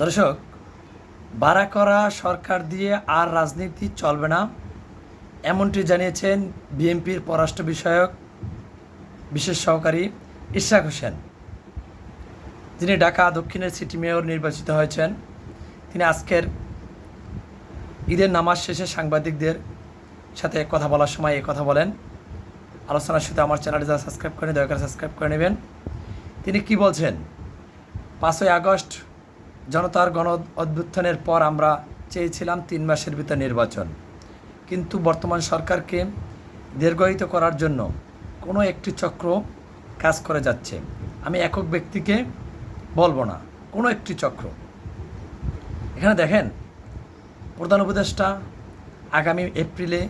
দর্শক বাড়া করা সরকার দিয়ে আর রাজনীতি চলবে না, এমনটি জানিয়েছেন বিএনপির পররাষ্ট্র বিষয়ক বিশেষ সহকারী ইশাক হোসেন। যিনি ঢাকা দক্ষিণের সিটি মেয়র নির্বাচিত হয়েছেন, তিনি আজকের ঈদের নামাজ শেষে সাংবাদিকদের সাথে কথা বলার সময় এ কথা বলেন। আলোচনার সাথে আমার চ্যানেলটি যারা সাবস্ক্রাইব করেন দয়া করে সাবস্ক্রাইব করে নেবেন। তিনি কি বলছেন? পাঁচই আগস্ট জনতার গণ অভ্যুত্থানের পর আমরা চেয়েছিলাম তিন মাসের ভিতর নির্বাচন। কিন্তু বর্তমান সরকারকে দীর্ঘায়িত করার জন্য কোনো একটি চক্র কাজ করে যাচ্ছে। আমি একক ব্যক্তিকে বলব না, কোনো একটি চক্র। এখানে দেখেন, প্রধান উপদেষ্টা আগামী এপ্রিলে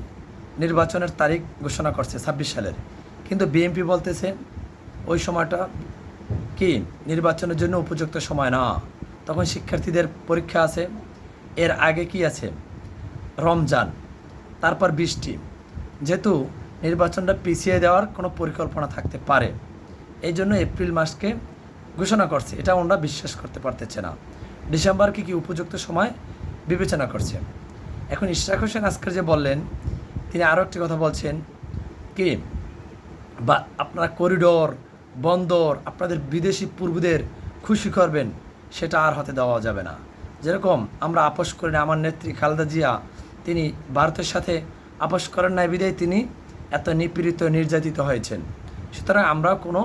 নির্বাচনের তারিখ ঘোষণা করছে, ছাব্বিশ সালের। কিন্তু বিএনপি বলতেছে, ওই সময়টা কি? নির্বাচনের জন্য উপযুক্ত সময় না। তখন শিক্ষার্থীদের পরীক্ষা আছে। এর আগে কি আছে? রমজান, তারপর বৃষ্টি। যেহেতু নির্বাচনটা পিছিয়ে দেওয়ার কোনো পরিকল্পনা থাকতে পারে। এই জন্য এপ্রিল মাসকে ঘোষণা করছে। এটা ওনারা বিশ্বাস করতে পারতেছে না। ডিসেম্বরকে কি উপযুক্ত সময় বিবেচনা করছে। এখন ইশরাক হোসেন আজকের যে বললেন, তিনি আরও একটি কথা বলছেন কি, বা আপনারা করিডোর, বন্দর, আপনাদের বিদেশি পূর্বদের খুশি করবেন সেটা আর হতে দেওয়া যাবে না। যেরকম আমরা আপোষ করি না, আমার নেত্রী খালেদা জিয়া, তিনি ভারতের সাথে আপোষ করেন নাই বিদায়, তিনি এত নিপীড়িত, নির্যাতিত হয়েছেন। সুতরাং আমরাও কোনো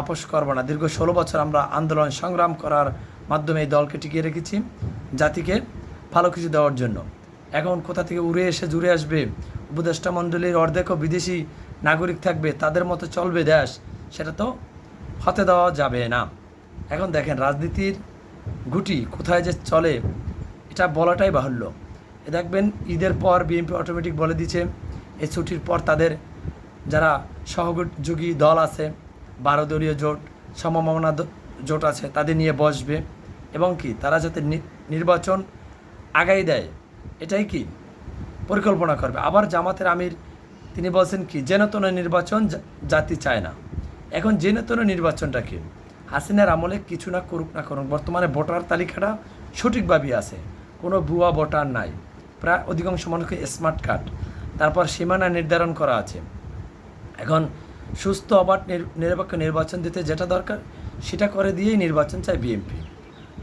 আপোষ করব না। দীর্ঘ ষোলো বছর আমরা আন্দোলন সংগ্রাম করার মাধ্যমে এই দলকে টিকিয়ে রেখেছি, জাতিকে ভালো কিছু দেওয়ার জন্য। এখন কোথা থেকে উড়ে এসে জুড়ে আসবে, উপদেষ্টা মণ্ডলীর অর্ধেকও বিদেশি নাগরিক থাকবে, তাদের মতো চলবে দেশ, সেটা তো হতে দেওয়া যাবে না। এখন দেখেন, রাজনীতির গুটি কোথায় যে চলে, এটা বলাটাই বাহুল্য। এ দেখবেন, ঈদের পর বিএনপি অটোমেটিক বলে দিচ্ছে এই ছুটির পর তাদের যারা সহযোগী দল আছে বারো দলীয় জোট, সমমনা জোট আছে, তাদের নিয়ে বসবে। এবং কি, তারা যাতে নির্বাচন আগাই দেয়, এটাই কি? পরিকল্পনা করবে। আবার জামাতের আমির, তিনি বলছেন কি যেনতন নির্বাচন জাতি চায় না। এখন যেনতন নির্বাচনটা কি? হাসিনার আমলে কিছু না করুক না করুক, বর্তমানে ভোটার তালিকাটা সঠিকভাবেই আছে। কোনো ভুয়া ভোটার নাই। প্রায় অধিকাংশ মানুষকে স্মার্ট কার্ড তারপর সীমানা নির্ধারণ করা আছে। এখন সুস্থ অবাধ নির- নিরপেক্ষ নির্বাচন দিতে যেটা দরকার, সেটা করে দিয়েই নির্বাচন চায় বিএনপি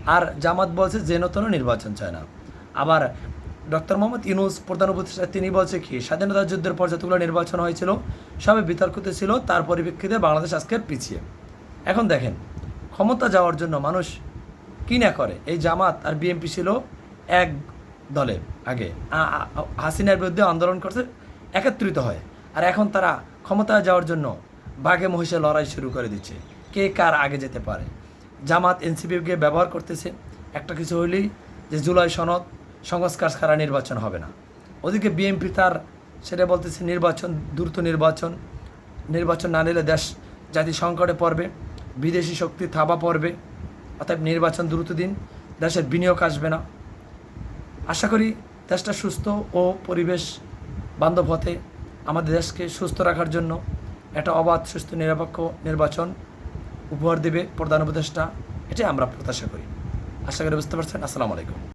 আর জামাত বলছে যে নতুন নির্বাচন চায় না। আবার ডক্টর মোহাম্মদ ইউনুস প্রধান উপদেষ্টা তিনি বলছে কি, স্বাধীনতা যুদ্ধের পর যতগুলো নির্বাচন হয়েছিল সবে বিতর্কিত ছিল, তার পরিপ্রেক্ষিতে বাংলাদেশ আজকে পিছিয়ে। এখন দেখেন, ক্ষমতা যাওয়ার জন্য মানুষ কি না করে? এই জামাত আর বিএনপি ছিল এক দলে আগে। হাসিনার বিরুদ্ধে আন্দোলন করছে, একত্রিত হয়। আর এখন তারা ক্ষমতায় যাওয়ার জন্য বাঘে মহিষে লড়াই শুরু করে দিচ্ছে। কে কার আগে যেতে পারে? জামাত এনসিপিকে ব্যবহার করতেছে? একটা কিছু হইলেই যে জুলাই সনদ, সংস্কার ছাড়া নির্বাচন হবে না। ওদিকে বিএনপি তার, সেটা বলতেছে নির্বাচন, দ্রুত নির্বাচন নির্বাচন না নিলে দেশ জাতি সংকটে পড়বে। বিদেশি শক্তি থাবা পড়বে অর্থাৎ নির্বাচন দ্রুত দিন, দেশের বিনিয়োগ আসবে না। আশা করি দেশটা সুস্থ ও পরিবেশ বান্ধব হতে আমাদের দেশকে সুস্থ রাখার জন্য একটা অবাধ, সুস্থ, নিরপেক্ষ নির্বাচন উপহার দেবে প্রধান উপদেষ্টা। এটাই আমরা প্রত্যাশা করি। আশা করি বুঝতে পারছেন। আসসালামু আলাইকুম।